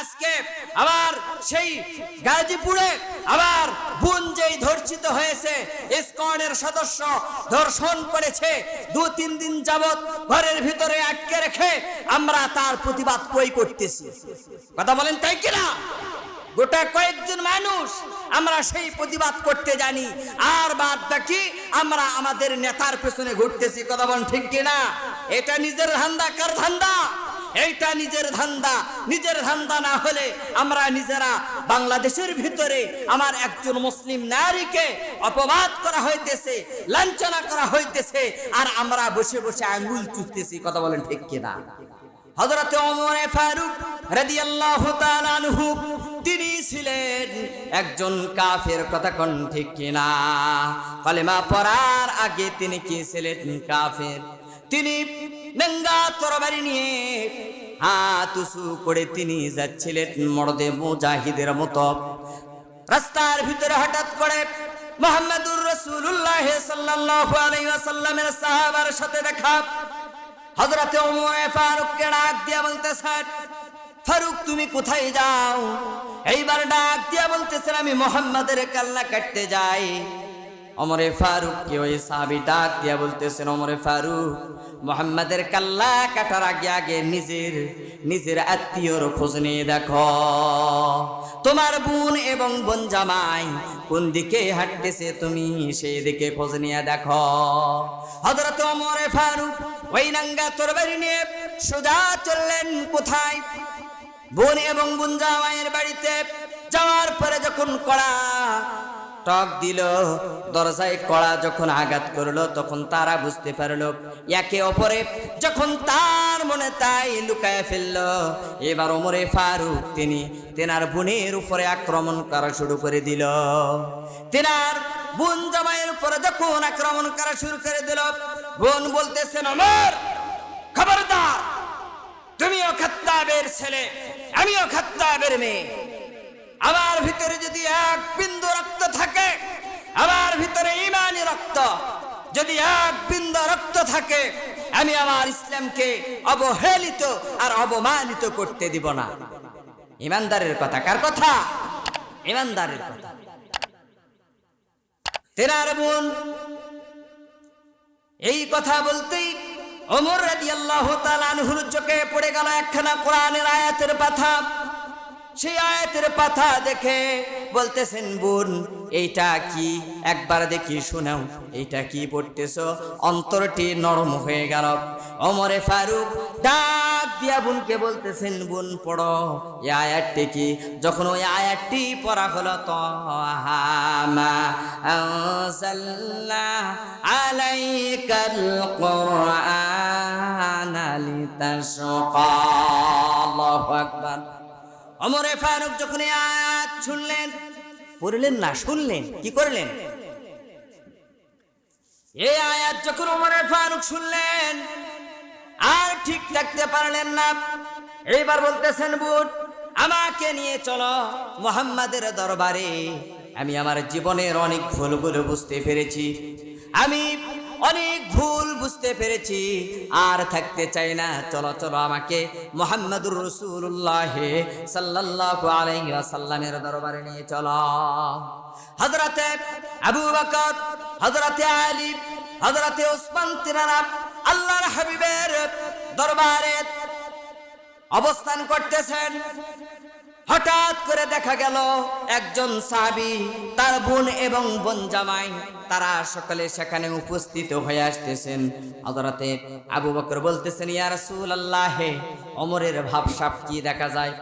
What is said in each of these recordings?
আজকে আবার সেই গাজীপুরে আবার বোন যেই ধর্ষিত হয়েছে, ইসকনের সদস্য ধর্ষণ করেছে, দু তিন দিন যাবত ঘরের ভিতরে আটকে রেখে আমরা তার প্রতিবাদ কই করতেছি। কথা বলেন তাই কিনা গোটা কয়েকজন মানুষ আমরা সেই প্রতিবাদ করতে জানি। আর বাদ বাকি আমরা আমাদের নেতার পেছনে ঘুরতেছি, কথা বলেন ঠিক কিনা এটা নিজের ধান্দা, কার ধান্দা? এইটা নিজের ধান্দা। নিজের ধান্দা না হলে আমরা নিজেরা বাংলাদেশের ভিতরে আমার একজন মুসলিম নারীকে অপবাদ করা হইতেছে, লাঞ্ছনা করা হইতেছে, আর আমরা বসে বসে আঙ্গুল চুষতেছি কথা বলেন ঠিক কিনা? হজরত ওমর ফারুক তাআলা আনহু, তিনি ছিলেন একজন কাফের, কথা কোন ঠিক কিনা? কলেমা পড়ার আগে তিনি কি ছিলেন কাফের? তিনি নেঙ্গা তরবারি নিয়ে হাত উঁচু করে তিনি যাচ্ছিলেন মরদে মুজাহিদের মতো। রাস্তার ভিতরে হঠাৎ করে মোহাম্মদুর রসুল্লাহ সাল্লাল্লাহু আলাইহি ওয়াসাল্লামের সাহাবার সাথে দেখা। হযরতে ওমর ফারুককে ডাক দিয়া বলতেছেন ফারুক, তুমি কোথায় যাও? এইবার ডাক দিয়া বলতেছেন আমি মোহাম্মদের কাল্লা কাটতে যাই। অমরে ফারুক কে ওই সাহাবি ডাক দিয়া বলতেছেন অমরে ফারুক, মোহাম্মদের কাল্লা কাটার আগে আগে নিজের নিজের আত্মীয়র খোঁজ নিয়ে দেখো। তোমার বোন এবং বোন জামাই কোন দিকে হাঁটতেছে তুমি সেই দিকে খোঁজ নিয়ে দেখো। হযরত অমরে ফারুক ওই নাঙ্গা তরবারি নিয়ে সোজা চললেন কোথায়? বোন এবং বোন জামাইয়ের বাড়িতে যাওয়ার পরে যখন কড়া টক দিল। দরজায় কড়া যখন আঘাত করল, তখন তারা বুঝতে পারল, একে অপরে যখন তার মনে তাই লুকায় ফেলল, এবার ওমরে ফারুক তিনি তেনার বোনের উপরে আক্রমণ করা শুরু করে দিল। তেনার বোন জামাইয়ের উপরে যখন আক্রমণ করা শুরু করে দিল, বোন বলতেছেন অমর খবরদার, তুমিও খাত্তাবের ছেলে, আমিও খাত্তাবের মেয়ে। আমার ভিতরে যদি এক বিন্দু রক্ত থাকে আমার ভিতরে ইমানি রক্ত যদি এক বিন্দু রক্ত থাকে, আমি আমার ইসলামকে অবহেলিত আর অবমানিত করতে দিব না। ইমানদারের কথা, কার কথা? ইমানদারের কথা। তেনার বোন, এই কথা বলতেই ওমর রাদিয়াল্লাহু তাআলা আনহুর চোখে পড়ে গেল একখানা কোরআনের আয়াতের পাথা সেই আয়াতের পাথা দেখে বলতেছেন, বোন, এইটা কি? একবার দেখি শোনাও, এইটা কি পড়তেছো? অন্তরটি নরম হয়ে গেল। অমরে ফারুক ডাক দিয়া বোনকে বলতেছেন, বোন কি? যখন ওই আয়াতটি পড়া হলো তো মা আনসাল্লা আলাইকাল অমরে ফারুক যখন আয়াত শুনলেন, পড়লেন না, শুনলেন, কি করলেন? এই আয়াত যখন অমরে ফারুক শুনলেন, আর ঠিক থাকতে পারলেন না। এইবার বলতেছেন, বুট, আমাকে নিয়ে চলো মোহাম্মদের দরবারে। আমি আমার জীবনের অনেক ভুলগুলো বুঝতে পেরেছি। আমি অনেক ভুল বুঝতে পেরেছি। আর থাকতে চাই না। চলো চলো আমাকে মোহাম্মদুর রসুল্লাহ সাল্লাল্লাহু আলাইহি ওয়াসাল্লামের দরবারে নিয়ে চলো। হযরতে আবু বকর, হযরতে আলী, হযরতে ওসমান তিনারা আল্লাহর হাবিবের দরবারে অবস্থান করতেছেন। হঠাৎ করে দেখা গেল একজন সাহাবি, তার বোন এবং বোন জামাই, তারা সকলে সেখানে উপস্থিত হয়ে আসতেছেন। হযরতে আবু বকর বলতেছেন, ইয়া রাসূলুল্লাহ ওমরের ভাবসাব কি দেখা যায়?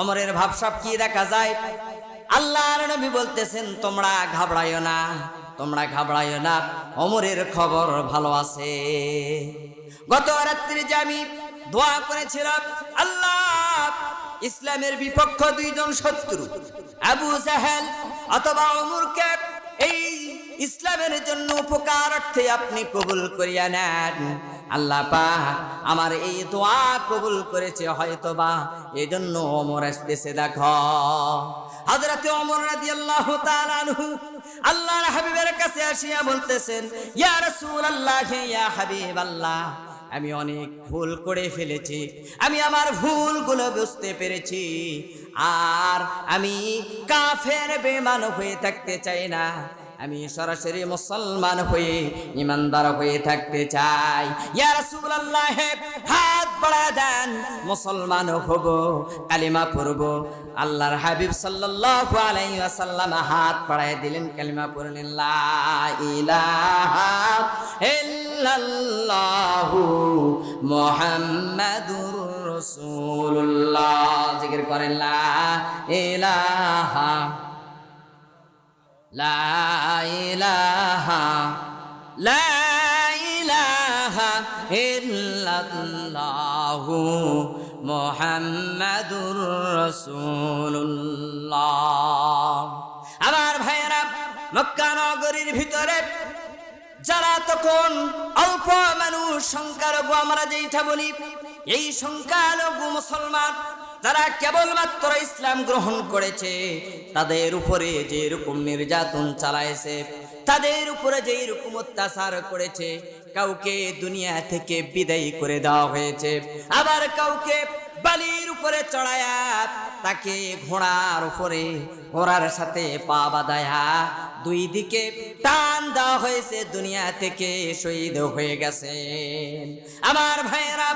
ওমরের ভাবসাব কি দেখা যায়? আল্লাহর নবী বলতেছেন, তোমরা ঘাবড়াইও না, তোমরা ঘাবড়াইও না ওমরের খবর ভালো আছে। গত রাত্রি যে আমি দোয়া করেছিলাম, আল্লাহ ইসলামের বিপক্ষ দুইজন শত্রু। আবু জাহেল অথবা অমরকে এই ইসলামের জন্য উপকার অর্থে আপনি কবুল করিয়া নেন। আল্লাহ আমার এই দোয়া কবুল করেছে হয়তো বা এই জন্য অমর আসতেছে, দেখো। হযরতে ওমর রাদিয়াল্লাহু তাআলা আল্লাহর হাবিবের কাছে আসিয়া বলতেছেন, ইয়া রাসূলুল্লাহ, ইয়া হাবিবাল্লাহ আমি অনেক ভুল করে ফেলেছি। আমি আমার ভুলগুলো বুঝতে পেরেছি। আর আমি কাফের বেমান হয়ে থাকতে চাই না। আমি সরাসরি মুসলমান হয়ে ইমানদার হয়ে থাকতে চাই। হাত বাড়া দেন, মুসলমান হব, কালিমা পড়ব। আল্লাহর হাবিব সাল্লাল্লাহু আলাইহি হাত বাড়ায় দিলেন, কালিমা পড়লেন, লা মোহাম্মদুর রসুল্লাহ জিকির করেন লা মোহাম্মদুর রসুল্লাহ আমার ভাইয়েরা মক্কা নগরীর ভিতরে যারা তখন অল্প মানুষ সংখ্যালঘু আমরা যেইটা বলি, এই সংখ্যালঘু মুসলমান তারা কেবলমাত্র ইসলাম গ্রহণ করেছে, তাদের উপরে যে রকম নির্যাতন চালাইছে, তাদের উপরে যে রকম অত্যাচার করেছে, কাউকে দুনিয়া থেকে বিদায়ী করে দেওয়া হয়েছে। আবার কাউকে বালির উপরে চড়ায়া তাকে ঘোড়ার উপরে, ঘোড়ার সাথে পা বাঁধায়া দুই দিকে টান দেওয়া হয়েছে, দুনিয়া থেকে শহীদ হয়ে গেছে আমার ভাইয়েরা,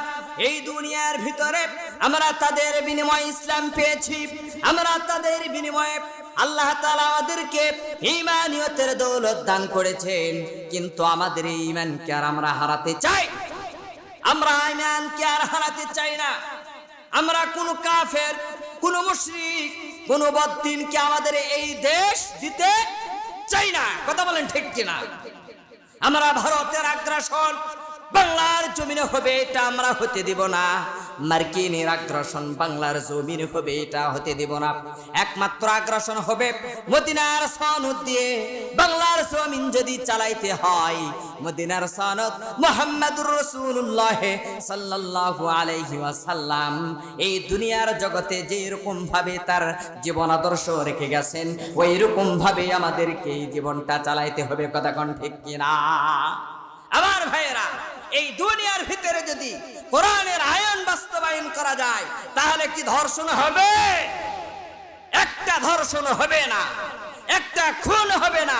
এই দুনিয়ার ভিতরে আমরা তাদের বিনিময়ে ইসলাম পেয়েছি। আমরা তাদের বিনিময়ে আল্লাহ তাআলা আমাদেরকে ইমানিয়তের দৌলত দান করেছেন। কিন্তু আমাদের এই ইমানকে আর আমরা হারাতে চাই আমরা ইমানকে আর হারাতে চাই না। আমরা কোন কাফের, কোন মুশরিক, কোন বদ্দিনকে আমাদের এই দেশ দিতে চাই না। কথা বলেন ঠিক কিনা? আমরা ভারতের আগ্রাসন বাংলার জমিনে হবে এটা, আমরা হতে দিব না। মার্কিনের আগ্রাসন বাংলার জমিনে হবে এটা, হতে দিব না। একমাত্র আগ্রাসন হবে মদিনার সনদ দিয়ে। বাংলার জমিন যদি চালাইতে হয়, মদিনার সনদ মোহাম্মদুর রসুল্লাহ সাল্লাল্লাহু আলাইহি ওয়াসাল্লাম এই দুনিয়ার জগতে যে রকম ভাবে তার জীবন আদর্শ রেখে গেছেন ওই রকম ভাবে আমাদেরকে এই জীবনটা চালাইতে হবে। কথা কোন ঠিক কিনা? আমার ভাইয়েরা এই দুনিয়ার ভিতরে যদি কোরআনের আয়ন বাস্তবায়ন করা যায়, তাহলে কি ধর্ষণ হবে? একটা ধর্ষণ হবে না। একটা খুন হবে না।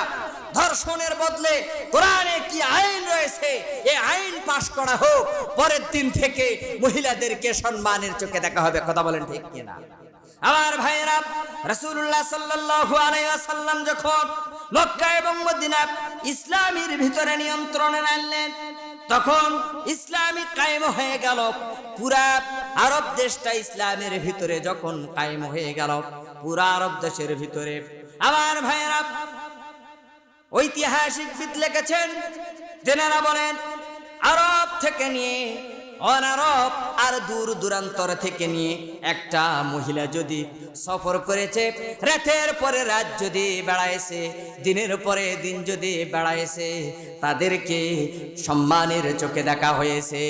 ধর্ষণের বদলে কোরআনে কি আইন রয়েছে, এ আইন পাশ করা হোক, পরের দিন থেকে মহিলাদেরকে সম্মানের চোখে দেখা হবে, কথা বলেন ঠিক কিনা? আমার ভাইয়েরা, রাসূলুল্লাহ সাল্লাল্লাহু আলাইহি ওয়াসাল্লাম যখন মক্কা এবং মদিনা ইসলামের ভিতরে নিয়ন্ত্রণে আনলেন তখন ইসলামী কায়েম হয়ে গেল। পুরা আরব দেশটা ইসলামের ভিতরে যখন কায়েম হয়ে গেল, পুরা আরব দেশের ভিতরে। আমার ভাইয়েরা ঐতিহাসিকবিদ লিখেছেন তেনারা বলেন, আরব থেকে নিয়ে অনারব আর দূর দূরান্তর থেকে নিয়ে একটা মহিলা যদি সফর করেছে, রাতের পরে রাত যদি বেড়াইছে, দিনের পরে দিন যদি বেড়াইছে, তাদেরকে সম্মানের চোখে দেখা হয়েছে।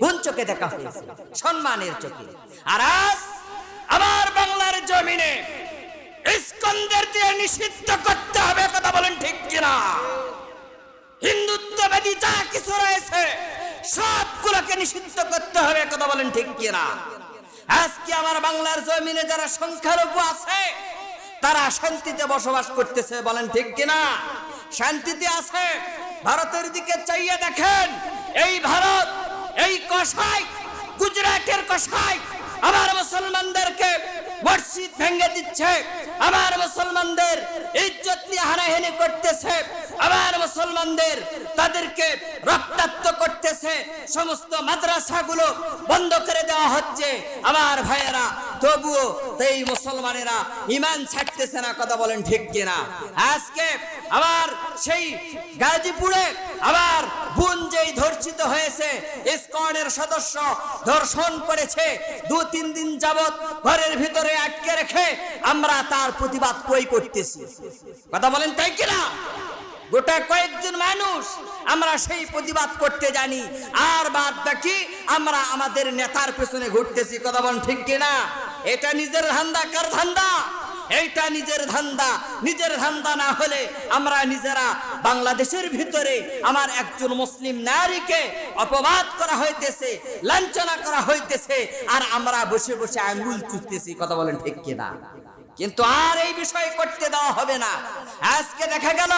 কোন চোখে দেখা হয়েছে? সম্মানের চোখে। আর আজ আমার বাংলার জমিনে ইস্কন্দের দিয়ে নিষিদ্ধ করতে হবে, কথা বলেন ঠিক কিনা? হিন্দুত্ববাদী যা কিছু রয়েছে সবগুলোকে নিষিদ্ধ করতে হবে, কথা বলেন ঠিক কিনা? আজকে আমার বাংলার জমিনে যারা সংখ্যালঘু আছে, তারা শান্তিতে বসবাস করতেছে, বলেন ঠিক কিনা? শান্তিতে আছে? ভারতের দিকে চাইয়ে দেখেন, এই ভারত, এই কষাই গুজরাটের কষাই আমার মুসলমানদেরকে মসজিদ ভেঙে দিচ্ছে। আমার মুসলমানদের ইজ্জত নিয়ে হানাহানি করতেছে, আবার মুসলমানদের তাদেরকে রক্তাক্ত করতেছে, সমস্ত মাদ্রাসাগুলো বন্ধ করে দেওয়া হচ্ছে। আমার ভাইয়েরা তবুও এই মুসলমানেরা ইমান ছাড়তেছে না, কথা বলেন ঠিক কিনা? আজকে আবার সেই গাজীপুরে আবার বোন যেই ধর্ষিত হয়েছে, ইসকনের সদস্য ধর্ষণ করেছে, দু তিন দিন যাবত ঘরের ভিতরে আটকে রেখে আমরা তার প্রতিবাদ কই করতেছি? কথা বলেন তাই কিনা? গোটা কয়েকজন মানুষ আমরা সেই প্রতিবাদ করতে জানি, আর বাদ বাকি আমরা আমাদের নেতার পেছনে ঘুরতেছি, কথা বলেন ঠিক কিনা? এটা নিজের ধান্দা, কার ধান্দা? এইটা নিজের ধান্দা। নিজের ধান্দা না হলে আমরা নিজেরা বাংলাদেশের ভিতরে আমার একজন মুসলিম নারীকে অপবাদ করা হইতেছে, লাঞ্ছনা করা হইতেছে, আর আমরা বসে বসে আঙ্গুল চুষতেছি কথা বলেন ঠিক কিনা? কিন্তু আর এই বিষয় করতে দেওয়া হবে না। আজকে দেখা গেল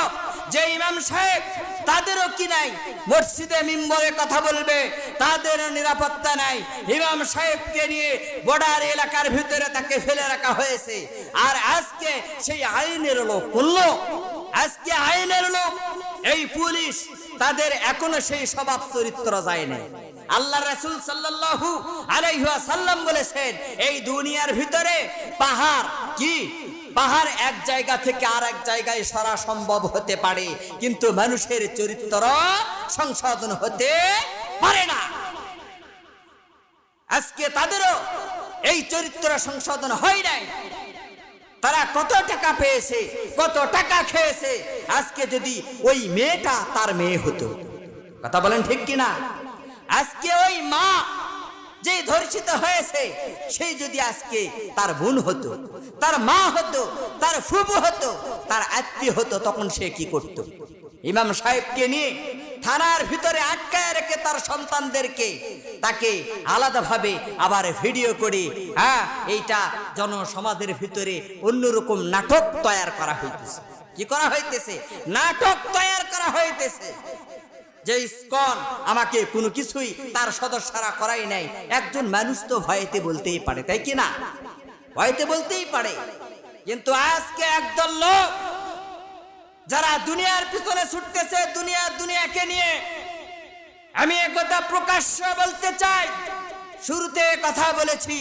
যে ইমাম সাহেব তাদেরও কি নাই? মসজিদে মিম্বরে কথা বলবে তাদের নিরাপত্তা নাই। ইমাম সাহেবকে নিয়ে বর্ডার এলাকার ভিতরে তাকে ফেলে রাখা হয়েছে। আর আজকে সেই আইনের লোক করল। আজকে আইনের লোক, এই পুলিশ তাদের এখনও সেই স্বভাব চরিত্র যায় নাই আল্লাহ রাসূল সাল্লাল্লাহু আলাইহি ওয়াসাল্লাম বলেছেন, এই দুনিয়ার ভিতরে পাহাড় কি? পাহাড় এক জায়গা থেকে আর এক জায়গায় সরা সম্ভব হতে পারে, কিন্তু মানুষের চরিত্র সংশোধন হতে পারে না। আজকে তাদেরও এই চরিত্র সংশোধন হয় নাই। তারা কত টাকা পেয়েছে, কত টাকা খেয়েছে, আজকে যদি ওই মেয়েটা তার মেয়ে হতো। কথা বলেন ঠিক কিনা? আজকে ওই মা যে ধর্ষিত হয়েছে, সেই যদি আজকে তার বোন হতো, তার মা হতো, তার ফুবু হতো, তার আত্মীয় হতো, তখন সে কি করত? ইমাম সাহেবকে নিয়ে থানার ভিতরে আটকায় রেখে তার সন্তানদেরকে তাকে আলাদাভাবে আবার ভিডিও করে হ্যাঁ এইটা জনসমাজের ভিতরে অন্যরকম নাটক তৈরি করা হইতেছে। কি করা হইতেছে? নাটক তৈরি করা হইতেছে। যে ইসকন আমাকে কোনো কিছুই তার সদস্যরা করাই নাই। একজন মানুষ তো ভয়েতে বলতেই পারে, তাই কি না? ভয়েতে বলতেই পারে। কিন্তু আজকে একদল লোক যারা দুনিয়ার পিছনে ছুটতেছে, দুনিয়া দুনিয়াকে নিয়ে আমি একথা প্রকাশ্য বলতে চাই। শুরুতে কথা বলেছি,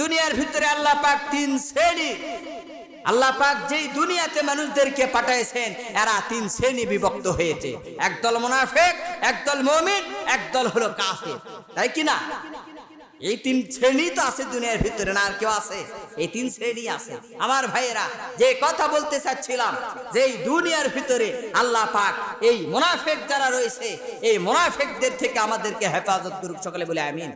দুনিয়ার ভিতরে আল্লাহ পাক তিন শ্রেণি আল্লাহ পাক যেই দুনিয়াতে মানুষদেরকে পাঠাইছেন, এরা তিন শ্রেণি বিভক্ত হয়েছে। একদল মুনাফেক, একদল মুমিন, একদল হলো কাফের। তাই কি না? এই তিন শ্রেণি তো আছে দুনিয়ার ভিতরে, না আর কেউ আছে? এই তিন শ্রেণি আছে। আমার ভাইয়েরা, যে কথা বলতে চাচ্ছিলাম যে দুনিয়ার ভিতরে আল্লাহ পাক এই মুনাফেক যারা রয়েছে, এই মুনাফেকদের থেকে আমাদেরকে হেফাজত করুক, সকলে বলে আমিন।